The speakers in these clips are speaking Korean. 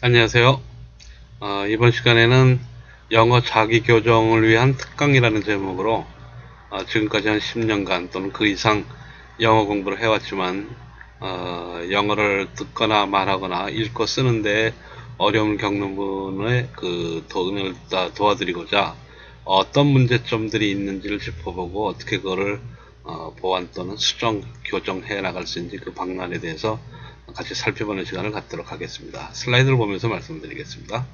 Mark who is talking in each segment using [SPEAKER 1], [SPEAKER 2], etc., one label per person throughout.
[SPEAKER 1] 안녕하세요. 어, 이번 시간에는 영어 자기 교정을 위한 특강이라는 제목으로 어, 지금까지 한 10년간 또는 그 이상 영어 공부를 해왔지만 어, 영어를 듣거나 말하거나 읽고 쓰는데 어려움을 겪는 분의 그 도움을 다 도와드리고자 어떤 문제점들이 있는지를 짚어보고 어떻게 그거를 어, 보완 또는 수정, 교정해 나갈 수 있는지 그 방안에 대해서 같이 살펴보는 시간을 갖도록 하겠습니다. 슬라이드를 보면서 말씀드리겠습니다.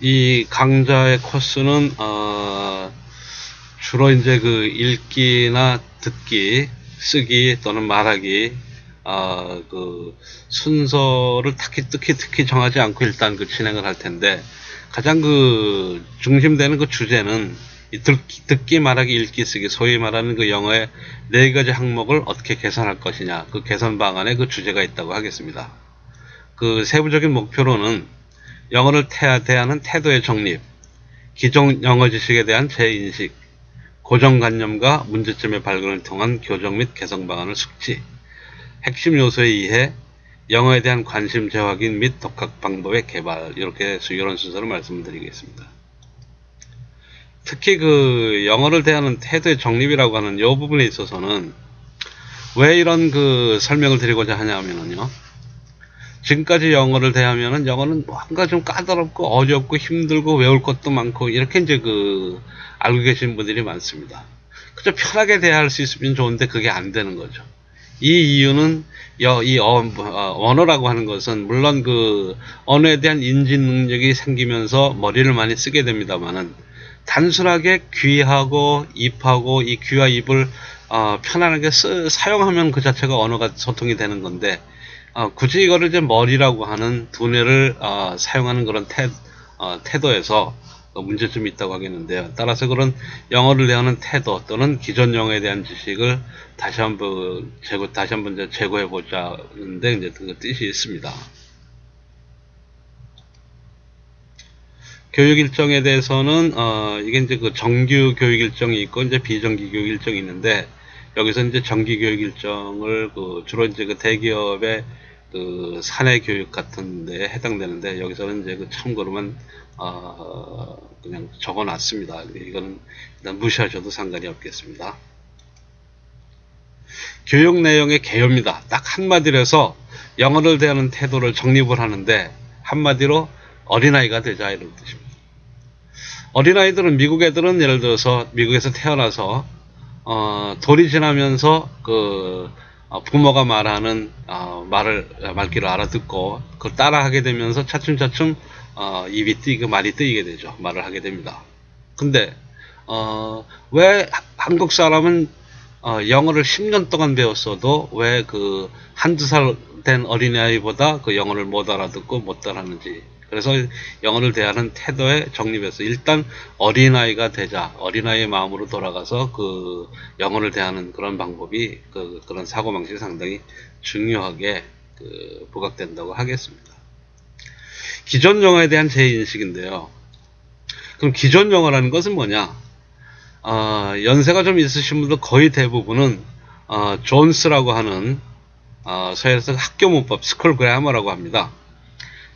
[SPEAKER 1] 이 강좌의 코스는 어, 주로 이제 그 읽기나 듣기, 쓰기 또는 말하기 어, 그 순서를 특히 특히 특히 정하지 않고 일단 그 진행을 할 텐데 가장 그 중심되는 그 주제는 이 듣기, 듣기, 말하기, 읽기, 쓰기, 소위 말하는 그 영어의 네 가지 항목을 어떻게 개선할 것이냐, 그 개선 방안에 그 주제가 있다고 하겠습니다. 그 세부적인 목표로는 영어를 태, 대하는 태도의 정립, 기존 영어 지식에 대한 재인식, 고정관념과 문제점의 발견을 통한 교정 및 개선 방안을 숙지, 핵심 요소의 이해, 영어에 대한 관심 재확인 및 독학 방법의 개발 이렇게 이런 순서로 말씀드리겠습니다. 특히 그 영어를 대하는 태도의 정립이라고 하는 이 부분에 있어서는 왜 이런 그 설명을 드리고자 하냐면요. 지금까지 영어를 대하면은 영어는 뭔가 좀 까다롭고 어렵고 힘들고 외울 것도 많고 이렇게 이제 그 알고 계신 분들이 많습니다. 그저 편하게 대할 수 있으면 좋은데 그게 안 되는 거죠. 이 이유는 이 어, 언어라고 하는 것은 물론 그 언어에 대한 인지 능력이 생기면서 머리를 많이 쓰게 됩니다만은 단순하게 귀하고 입하고 이 귀와 입을 어, 편안하게 쓰, 사용하면 그 자체가 언어가 소통이 되는 건데 어, 굳이 이거를 이제 머리라고 하는 두뇌를 어, 사용하는 그런 태, 어, 태도에서 문제점이 있다고 하겠는데요. 따라서 그런 영어를 대하는 태도 또는 기존 영어에 대한 지식을 다시 한번 제고 다시 한번 제고해 보자는데 이제 그 뜻이 있습니다. 교육 일정에 대해서는 어 이게 이제 그 정규 교육 일정이 있고 이제 비정규 교육 일정이 있는데 여기서 이제 정기 교육 일정을 그 주로 이제 그 대기업의 그 사내 교육 같은 데 해당되는데 여기서는 이제 그 참고로만 어 그냥 적어 놨습니다. 이거는 일단 무시하셔도 상관이 없겠습니다. 교육 내용의 개요입니다. 딱 한마디로 해서 영어를 대하는 태도를 정립을 하는데 한마디로 어린아이가 되자 이런 뜻입니다. 어린아이들은 미국 애들은 예를 들어서 미국에서 태어나서 어, 돌이 지나면서 그 어, 부모가 말하는 어, 말을 말귀를 알아듣고 그걸 따라하게 되면서 차츰차츰 어, 입이 뜨이고 말이 뜨이게 되죠. 말을 하게 됩니다. 근데 어, 왜 한국 사람은 어, 영어를 10년 동안 배웠어도 왜 그 한두 살 된 어린아이보다 그 영어를 못 알아듣고 못 따라하는지 그래서 영어를 대하는 태도에 정립해서 일단 어린아이가 되자 어린아이의 마음으로 돌아가서 그 영어를 대하는 그런 방법이 그, 그런 사고방식이 상당히 중요하게 그 부각된다고 하겠습니다. 기존 영어에 대한 재인식인데요. 그럼 기존 영어라는 것은 뭐냐? 어, 연세가 좀 있으신 분들 거의 대부분은 어, 존스라고 하는 어, 서해에서 학교 문법 스쿨 그래머라고 합니다.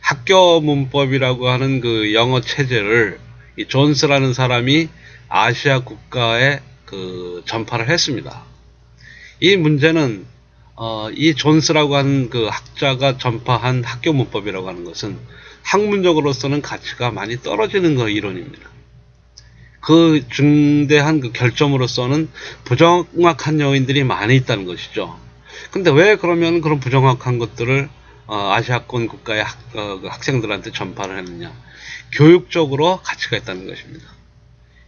[SPEAKER 1] 학교 문법이라고 하는 그 영어 체제를 이 존스라는 사람이 아시아 국가에 그 전파를 했습니다. 이 문제는 어, 이 존스라고 하는 그 학자가 전파한 학교 문법이라고 하는 것은 학문적으로서는 가치가 많이 떨어지는 거 이론입니다. 그 중대한 그 결점으로서는 부정확한 요인들이 많이 있다는 것이죠. 근데 왜 그러면 그런 부정확한 것들을 어, 아시아권 국가의 학, 어, 그 학생들한테 전파를 했느냐? 교육적으로 가치가 있다는 것입니다.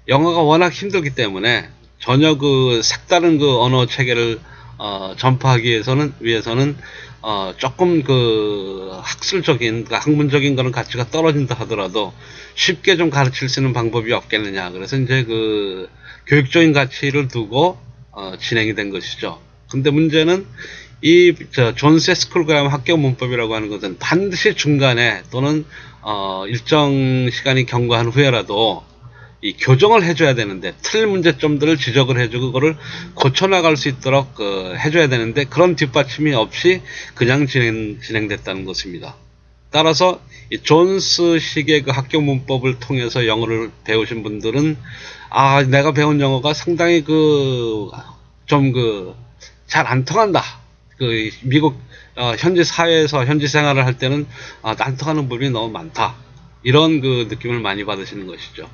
[SPEAKER 1] 영어가 워낙 힘들기 때문에 전혀 그 색다른 그 언어 체계를 어, 전파하기 위해서는 위해서는 어, 조금 그 학술적인 그 학문적인 그런 가치가 떨어진다 하더라도 쉽게 좀 가르칠 수 있는 방법이 없겠느냐. 그래서 이제 그 교육적인 가치를 두고 어, 진행이 된 것이죠. 근데 문제는 이 존 세 스쿨그램 학교 문법이라고 하는 것은 반드시 중간에 또는 어, 일정 시간이 경과한 후에라도 이 교정을 해줘야 되는데 틀 문제점들을 지적을 해주고 그거를 고쳐나갈 수 있도록 그 해줘야 되는데 그런 뒷받침이 없이 그냥 진행, 진행됐다는 것입니다. 따라서 이 존스식의 그 학교 문법을 통해서 영어를 배우신 분들은 아 내가 배운 영어가 상당히 그 좀 그 잘 안 통한다. 그 미국 어, 현지 사회에서 현지 생활을 할 때는 아, 안 통하는 부분이 너무 많다. 이런 그 느낌을 많이 받으시는 것이죠.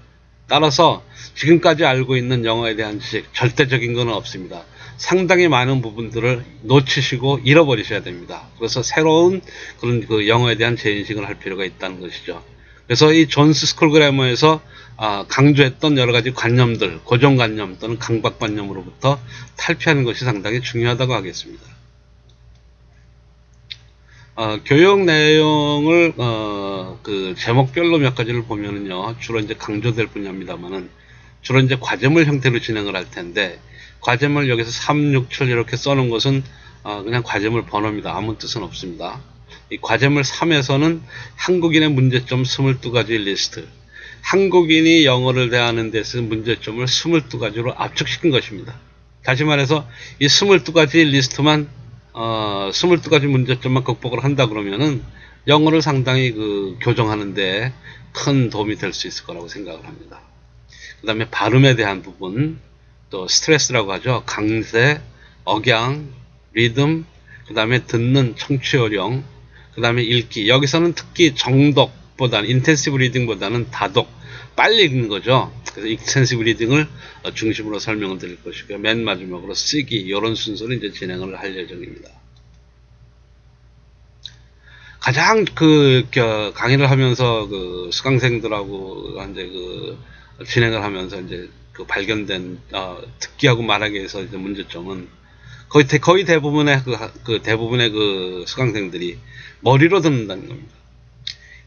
[SPEAKER 1] 따라서 지금까지 알고 있는 영어에 대한 지식 절대적인 것은 없습니다. 상당히 많은 부분들을 놓치시고 잃어버리셔야 됩니다. 그래서 새로운 그런 그 영어에 대한 재인식을 할 필요가 있다는 것이죠. 그래서 이 존스 스쿨 그래머에서 아, 강조했던 여러 가지 관념들, 고정관념 또는 강박관념으로부터 탈피하는 것이 상당히 중요하다고 하겠습니다. 어, 교육 내용을 어, 그 제목별로 몇 가지를 보면은요 주로 이제 강조될 분야입니다만은 주로 이제 과제물 형태로 진행을 할 텐데 과제물 여기서 3, 6, 7 이렇게 써놓은 것은 어, 그냥 과제물 번호입니다. 아무 뜻은 없습니다. 이 과제물 3에서는 한국인의 문제점 22가지 리스트 한국인이 영어를 대하는 데서 문제점을 22가지로 압축시킨 것입니다. 다시 말해서 이 22가지 리스트만 어, 22가지 문제점만 극복을 한다 그러면은 영어를 상당히 그 교정하는데 큰 도움이 될 수 있을 거라고 생각을 합니다. 그 다음에 발음에 대한 부분, 또 스트레스라고 하죠. 강세, 억양, 리듬, 그 다음에 듣는 청취 요령, 그 다음에 읽기. 여기서는 특히 정독보다는, 인텐시브 리딩보다는 다독, 빨리 읽는 거죠. 그래서 리딩을 어, 중심으로 설명을 드릴 것이고요. 맨 마지막으로 쓰기, 이런 순서로 이제 진행을 할 예정입니다. 가장 그, 그 강의를 하면서 그 수강생들하고 이제 그 진행을 하면서 이제 그 발견된 어, 듣기하고 말하기에서 이제 문제점은 거의 대, 거의 대부분의 그, 그 대부분의 그 수강생들이 머리로 듣는다는 겁니다.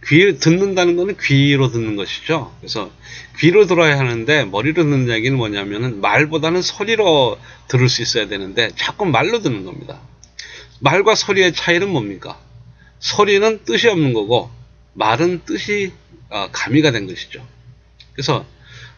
[SPEAKER 1] 귀 듣는다는 거는 귀로 듣는 것이죠. 그래서 귀로 들어야 하는데 머리로 듣는 얘기는 뭐냐면은 말보다는 소리로 들을 수 있어야 되는데 자꾸 말로 듣는 겁니다. 말과 소리의 차이는 뭡니까? 소리는 뜻이 없는 거고 말은 뜻이 어, 가미가 된 것이죠. 그래서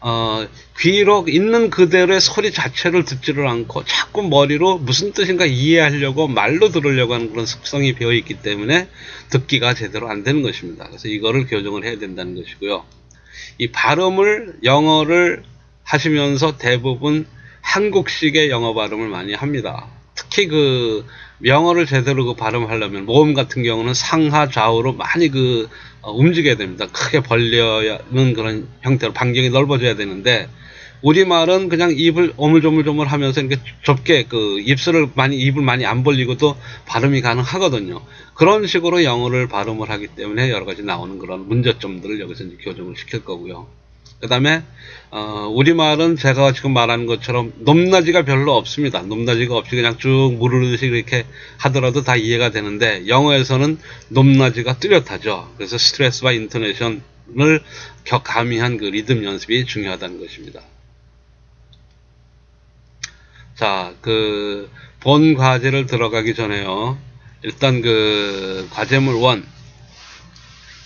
[SPEAKER 1] 어, 귀로 있는 그대로의 소리 자체를 듣지를 않고 자꾸 머리로 무슨 뜻인가 이해하려고 말로 들으려고 하는 그런 습성이 배어 있기 때문에 듣기가 제대로 안 되는 것입니다. 그래서 이거를 교정을 해야 된다는 것이고요. 이 발음을 영어를 하시면서 대부분 한국식의 영어 발음을 많이 합니다. 특히 그 영어를 제대로 그 발음하려면 모음 같은 경우는 상하 좌우로 많이 그 어, 움직여야 됩니다. 크게 벌려는 그런 형태로 반경이 넓어져야 되는데 우리말은 그냥 입을 오물조물조물 하면서 이렇게 좁게 그 입술을 많이 입을 많이 안 벌리고도 발음이 가능하거든요. 그런 식으로 영어를 발음을 하기 때문에 여러 가지 나오는 그런 문제점들을 여기서 이제 교정을 시킬 거고요. 그 다음에 어, 우리말은 제가 지금 말하는 것처럼 높낮이가 별로 없습니다. 높낮이가 없이 그냥 쭉 무르르듯이 이렇게 하더라도 다 이해가 되는데 영어에서는 높낮이가 뚜렷하죠. 그래서 스트레스와 인터네이션을 격가미한 그 리듬 연습이 중요하다는 것입니다. 자, 그 본 과제를 들어가기 전에요. 일단 그 과제물 1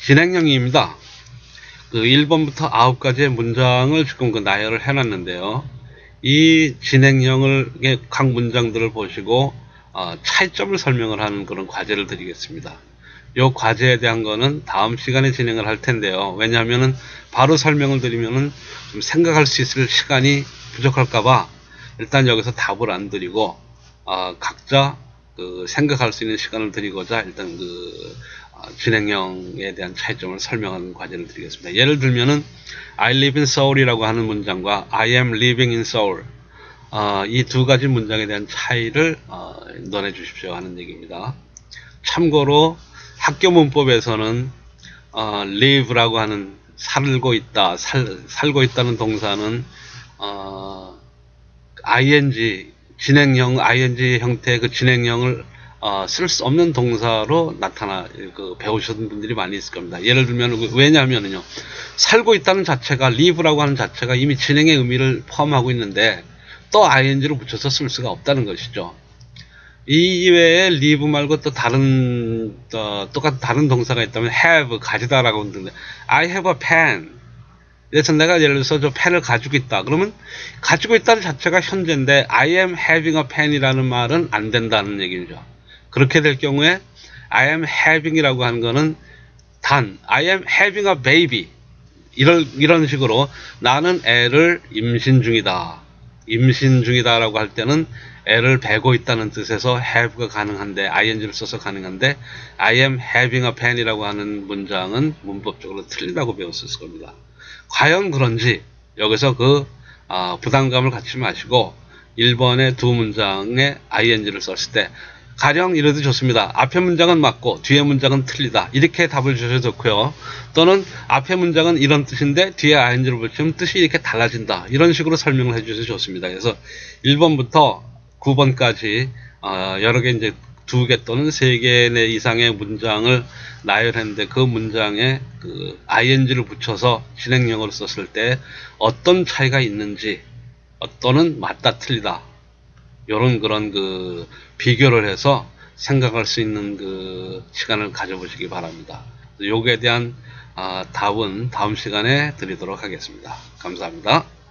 [SPEAKER 1] 진행형입니다. 그 1번부터 9가지의 문장을 지금 그 나열을 해놨는데요. 이 진행형을 각 문장들을 보시고 어, 차이점을 설명을 하는 그런 과제를 드리겠습니다. 이 과제에 대한 거는 다음 시간에 진행을 할 텐데요. 왜냐하면은 바로 설명을 드리면은 좀 생각할 수 있을 시간이 부족할까봐 일단 여기서 답을 안 드리고 어, 각자 그 생각할 수 있는 시간을 드리고자 일단 그 어, 진행형에 대한 차이점을 설명하는 과제를 드리겠습니다. 예를 들면은 I live in Seoul이라고 하는 문장과 I am living in Seoul 어, 이두 가지 문장에 대한 차이를 어, 논해 주십시오 하는 얘기입니다. 참고로 학교 문법에서는 어, live라고 하는 살고 있다, 살, 살고 있다는 동사는 어, ing 진행형 ing 형태의 그 진행형을 어, 쓸수 없는 동사로 나타나 그 배우셨던 분들이 많이 있을 겁니다. 예를 들면 왜냐하면요 살고 있다는 자체가 live라고 하는 자체가 이미 진행의 의미를 포함하고 있는데 또 ing를 붙여서 쓸 수가 없다는 것이죠. 이 이외에 live 말고 또 다른 어, 똑같은 다른 동사가 있다면 have 가지다라고 하는데 I have a pen 그래서 내가 예를 들어서 저 펜을 가지고 있다. 그러면 가지고 있다는 자체가 현재인데 I am having a pen이라는 말은 안 된다는 얘기죠. 그렇게 될 경우에 I am having이라고 하는 거는 단 I am having a baby 이런 이런 식으로 나는 애를 임신 중이다. 임신 중이다라고 할 때는 애를 베고 있다는 뜻에서 have가 가능한데 ing를 써서 가능한데 I am having a pen이라고 하는 문장은 문법적으로 틀리다고 배웠을 겁니다. 과연 그런지 여기서 그 아, 부담감을 갖지 마시고 1번의 두 문장에 ing를 썼을 때 가령 이래도 좋습니다. 앞에 문장은 맞고 뒤에 문장은 틀리다. 이렇게 답을 주셔도 좋고요. 또는 앞에 문장은 이런 뜻인데 뒤에 ing를 붙이면 뜻이 이렇게 달라진다. 이런 식으로 설명을 해주셔도 좋습니다. 그래서 1번부터 9번까지 어, 여러 개 이제 두 개 또는 세개내 이상의 문장을 나열했는데 그 문장에 그 ing를 붙여서 진행형으로 썼을 때 어떤 차이가 있는지 또는 맞다 틀리다 요런 그런 그 비교를 해서 생각할 수 있는 그 시간을 가져보시기 바랍니다. 요거에 대한 아, 답은 다음 시간에 드리도록 하겠습니다. 감사합니다.